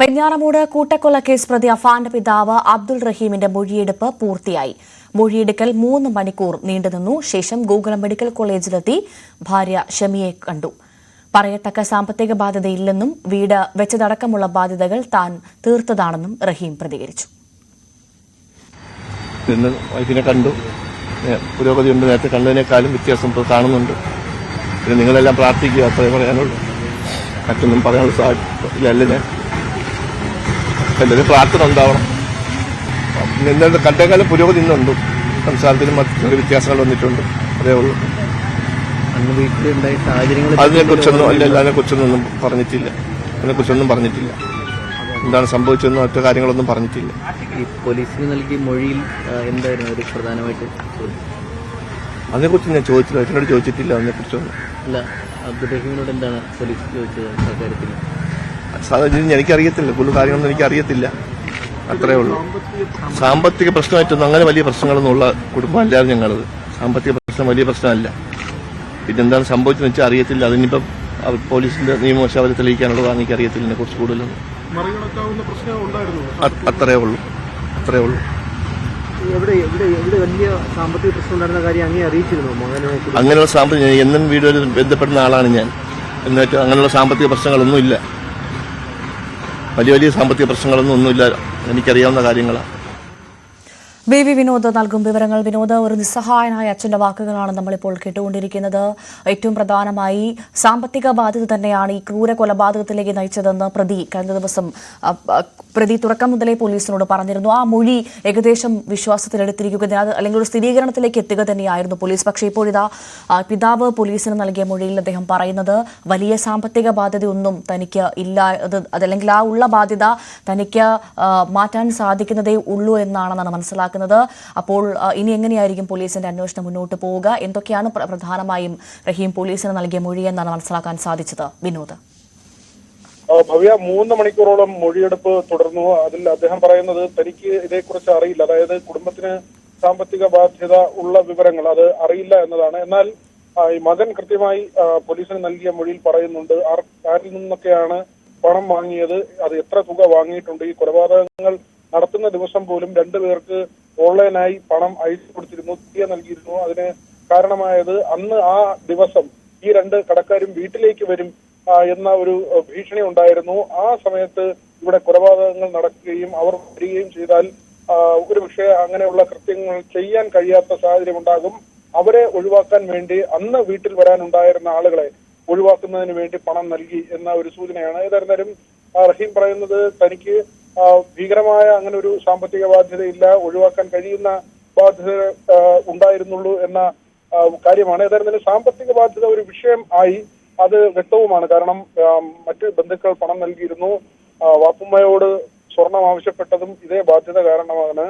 പെഞ്ഞാറമൂട് കൂട്ടക്കൊല കേസ് പ്രതി അഫാന്റെ പിതാവ് അബ്ദുൾ റഹീമിന്റെ മൊഴിയെടുപ്പ് പൂർത്തിയായി. മൊഴിയെടുക്കൽ മൂന്ന് മണിക്കൂർ നീണ്ടുനിന്നു. ശേഷം ഗോകുലം മെഡിക്കൽ കോളേജിലെത്തി ഭാര്യ ഷമിയെ കണ്ടു. പറയത്തക്ക സാമ്പത്തിക ബാധ്യതയില്ലെന്നും വീട് വെച്ചതടക്കമുള്ള ബാധ്യതകൾ താൻ തീർത്തതാണെന്നും റഹീം പ്രതികരിച്ചു. ഇന്ന് വൈഫിനെ കണ്ടു. നിങ്ങളെല്ലാം പ്രാർത്ഥിക്കുക അത്രേ പറയാനുള്ളൂ. മറ്റൊന്നും പറയാനുള്ള സാധ്യതയിലല്ല ഞാൻ. എല്ലാവരും പ്രാർത്ഥന ഉണ്ടാവണം. ഇന്നത്തെ കണ്ടേക്കാളും പുരോഗതി ഇന്നുണ്ട് സംസാരത്തിലും മറ്റു ചെറിയ വ്യത്യാസങ്ങൾ വന്നിട്ടുണ്ട്. അതേ ഉള്ളൂ. അതിനെക്കുറിച്ചൊന്നും അല്ല അതിനെക്കുറിച്ചൊന്നും പറഞ്ഞിട്ടില്ല. അതിനെക്കുറിച്ചൊന്നും പറഞ്ഞിട്ടില്ല. എന്താണ് സംഭവിച്ചതെന്നും മറ്റു കാര്യങ്ങളൊന്നും പറഞ്ഞിട്ടില്ല. ഈ പോലീസിന് നൽകിയ മൊഴിയിൽ എന്തായിരുന്നു ഒരു പ്രധാനമായിട്ട്? അതിനെക്കുറിച്ച് ഞാൻ ചോദിച്ചില്ല. എന്നോട് ചോദിച്ചിട്ടില്ല അതിനെക്കുറിച്ചൊന്നും. അല്ല അബ്ദുറഹീമിനോട് എന്താണ് പോലീസ് ചോദിച്ചത് അക്കാര്യത്തിൽ സാഹചര്യം എനിക്കറിയത്തില്ല. കൂടുതൽ കാര്യങ്ങളൊന്നും എനിക്കറിയത്തില്ല. അത്രേ ഉള്ളൂ. സാമ്പത്തിക പ്രശ്നമായിട്ടൊന്നും അങ്ങനെ വലിയ പ്രശ്നങ്ങളൊന്നും ഉള്ള കുടുംബമല്ലാതെ ഞങ്ങളത്. സാമ്പത്തിക പ്രശ്നം വലിയ പ്രശ്നമല്ല. പിന്നെ എന്താണ് സംഭവിച്ചതെന്ന് വെച്ചാൽ അറിയത്തില്ല. അതിനിപ്പം പോലീസിന്റെ നിയമവശം അവർ തെളിയിക്കാനുള്ളതാണ് എനിക്ക് അറിയത്തില്ല ഇതിനെ കുറിച്ച് കൂടുതലൊന്നും. അത്രേ ഉള്ളൂ. അത്രേ ഉള്ളൂ. എവിടെ എവിടെ എവിടെ വലിയ സാമ്പത്തിക പ്രശ്നം ഉണ്ടായിരുന്ന കാര്യം അങ്ങേ അറിയിച്ചിരുന്നു മകനെ അങ്ങനെയുള്ള സാമ്പത്തിക എന്നും വീടുകളിൽ ബന്ധപ്പെടുന്ന ആളാണ് ഞാൻ. എന്നിട്ട് അങ്ങനെയുള്ള സാമ്പത്തിക പ്രശ്നങ്ങളൊന്നും ഇല്ല വലിയ വലിയ സാമ്പത്തിക പ്രശ്നങ്ങളൊന്നും ഒന്നുമില്ല. എനിക്കറിയാവുന്ന കാര്യങ്ങളാണ് ബി വി വിനോദ് നൽകും വിവരങ്ങൾ. വിനോദ് ഒരു നിസ്സഹായനായ അച്ഛന്റെ വാക്കുകളാണ് നമ്മളിപ്പോൾ കേട്ടുകൊണ്ടിരിക്കുന്നത്. ഏറ്റവും പ്രധാനമായി സാമ്പത്തിക ബാധ്യത തന്നെയാണ് ഈ ക്രൂര കൊലപാതകത്തിലേക്ക് നയിച്ചതെന്ന് പ്രതി കഴിഞ്ഞ ദിവസം പ്രതി തുടക്കം മുതലേ പോലീസിനോട് പറഞ്ഞിരുന്നു. ആ മൊഴി ഏകദേശം വിശ്വാസത്തിലെടുത്തിരിക്കുക അല്ലെങ്കിൽ ഒരു സ്ഥിരീകരണത്തിലേക്ക് എത്തുക തന്നെയായിരുന്നു പോലീസ്. പക്ഷേ ഇപ്പോഴിതാ പിതാവ് പോലീസിന് നൽകിയ മൊഴിയിൽ അദ്ദേഹം പറയുന്നത് വലിയ സാമ്പത്തിക ബാധ്യതയൊന്നും തനിക്ക് ഇല്ല. അത് അതല്ലെങ്കിൽ ആ ഉള്ള ബാധ്യത തനിക്ക് മാറ്റാൻ സാധിക്കുന്നതേ ഉള്ളൂ എന്നാണെന്നാണ് മനസ്സിലാക്കുന്നത്. അപ്പോൾ ഇനി എങ്ങനെയായിരിക്കും പോലീസിന്റെ അന്വേഷണം മുന്നോട്ട് പോവുക? എന്തൊക്കെയാണ് പ്ര- പ്രധാനമായും റഹീം പോലീസിന് നൽകിയ മൊഴി എന്നാണ് മനസ്സിലാക്കാൻ സാധിച്ചത്? വിനോദ്. ഭവ്യ മൂന്ന് മണിക്കൂറോളം മൊഴിയെടുപ്പ് തുടർന്നു. അതിൽ അദ്ദേഹം പറയുന്നത് തനിക്ക് ഇതേക്കുറിച്ച് അറിയില്ല. അതായത് കുടുംബത്തിന് സാമ്പത്തിക ബാധ്യത ഉള്ള വിവരങ്ങൾ അത് അറിയില്ല എന്നതാണ്. എന്നാൽ ഈ മകൻ കൃത്യമായി പോലീസിന് നൽകിയ മൊഴിയിൽ പറയുന്നുണ്ട്. ആരിൽ നിന്നൊക്കെയാണ് പണം വാങ്ങിയത്? അത് എത്ര തുക വാങ്ങിയിട്ടുണ്ട്? ഈ കൊലപാതകങ്ങൾ നടത്തുന്ന ദിവസം പോലും രണ്ടുപേർക്ക് ഓൺലൈനായി പണം അയച്ചു കൊടുത്തിരുന്നു തുക നൽകിയിരുന്നു. അതിന് കാരണമായത് അന്ന് ആ ദിവസം ഈ രണ്ട് കടക്കാരും വീട്ടിലേക്ക് വരും എന്ന ഒരു ഭീഷണി ഉണ്ടായിരുന്നു. ആ സമയത്ത് ഇവിടെ കൊലപാതകങ്ങൾ നടക്കുകയും അവർ വരികയും ചെയ്താൽ ആ, ഒരു പക്ഷേ അങ്ങനെയുള്ള കൃത്യങ്ങൾ ചെയ്യാൻ കഴിയാത്ത സാഹചര്യം ഉണ്ടാകും. അവരെ ഒഴിവാക്കാൻ വേണ്ടി അന്ന് വീട്ടിൽ വരാനുണ്ടായിരുന്ന ആളുകളെ ഒഴിവാക്കുന്നതിന് വേണ്ടി പണം നൽകി എന്ന ഒരു സൂചനയാണ്. ഏതായിരുന്നാലും റഹീം പറയുന്നത് തനിക്ക് ഭീകരമായ അങ്ങനെ ഒരു സാമ്പത്തിക ബാധ്യതയില്ല ഒഴിവാക്കാൻ കഴിയുന്ന ബാധ്യത ഉണ്ടായിരുന്നുള്ളൂ എന്ന കാര്യമാണ്. ഏതായിരുന്നാലും സാമ്പത്തിക ബാധ്യത ഒരു വിഷയം ആയി അത് വ്യക്തവുമാണ്. കാരണം മറ്റ് ബന്ധുക്കൾ പണം നൽകിയിരുന്നു. വാപ്പുമ്മയോട് സ്വർണം ആവശ്യപ്പെട്ടതും ഇതേ ബാധ്യത കാരണമാണ്.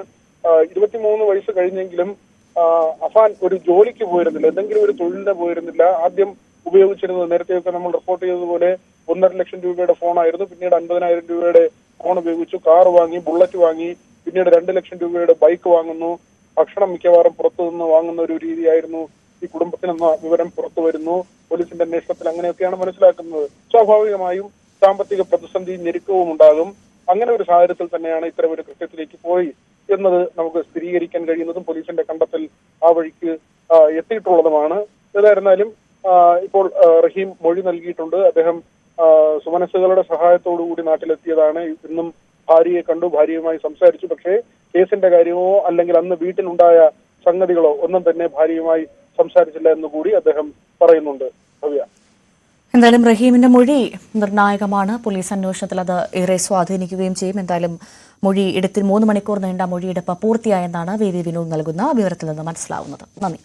ഇരുപത്തിമൂന്ന് വയസ്സ് കഴിഞ്ഞെങ്കിലും അഫാൻ ഒരു ജോലിക്ക് പോയിരുന്നില്ല. എന്തെങ്കിലും ഒരു തൊഴിലിന് പോയിരുന്നില്ല. ആദ്യം ഉപയോഗിച്ചിരുന്നത് നേരത്തെയൊക്കെ നമ്മൾ റിപ്പോർട്ട് ചെയ്തതുപോലെ ഒന്നര ലക്ഷം രൂപയുടെ ഫോണായിരുന്നു പിന്നീട് അൻപതിനായിരം രൂപയുടെ ഫോൺ ഉപയോഗിച്ചു കാർ വാങ്ങി ബുള്ളറ്റ് വാങ്ങി പിന്നീട് രണ്ട് ലക്ഷം രൂപയുടെ ബൈക്ക് വാങ്ങുന്നു. ഭക്ഷണം മിക്കവാറും പുറത്തു നിന്ന് വാങ്ങുന്ന ഒരു രീതിയായിരുന്നു ഈ കുടുംബത്തിനെന്ന വിവരം പുറത്തു വരുന്നു. പോലീസിന്റെ അന്വേഷണത്തിൽ അങ്ങനെയൊക്കെയാണ് മനസ്സിലാക്കുന്നത്. സ്വാഭാവികമായും സാമ്പത്തിക പ്രതിസന്ധി ഞെരുക്കവും ഉണ്ടാകും. അങ്ങനെ ഒരു സാഹചര്യത്തിൽ തന്നെയാണ് ഇത്തരം ഒരു കൃത്യത്തിലേക്ക് പോയി എന്നത് നമുക്ക് സ്ഥിരീകരിക്കാൻ കഴിയുന്നതും പോലീസിന്റെ കണ്ടെത്തൽ ആ വഴിക്ക് എത്തിയിട്ടുള്ളതുമാണ്. ഏതായിരുന്നാലും ഇപ്പോൾ റഹീം മൊഴി നൽകിയിട്ടുണ്ട്. അദ്ദേഹം സുമനസ്സുകളുടെ സഹായത്തോടു കൂടി നാട്ടിലെത്തിയതാണ്. ഇന്നും ഭാര്യയെ കണ്ടു ഭാര്യയുമായി സംസാരിച്ചു. പക്ഷേ കേസിന്റെ കാര്യമോ അല്ലെങ്കിൽ അന്ന് വീട്ടിലുണ്ടായ സംഗതികളോ ഒന്നും തന്നെ ഭാര്യയുമായി സംസാരിച്ചില്ല എന്ന് കൂടി അദ്ദേഹം പറയുന്നുണ്ട്. ഭവ്യ. എന്തായാലും റഹീമിന്റെ മൊഴി നിർണായകമാണ്. പോലീസ് അന്വേഷണത്തിൽ അത് ഏറെ സ്വാധീനിക്കുകയും ചെയ്യും. എന്തായാലും മൊഴി എടുത്തിൽ മൂന്ന് മണിക്കൂർ നീണ്ട മൊഴിയെടുപ്പ് പൂർത്തിയായെന്നാണ് വി വി വിനോദ് നൽകുന്ന വിവരത്തിൽ നിന്ന് മനസ്സിലാവുന്നത്. നന്ദി.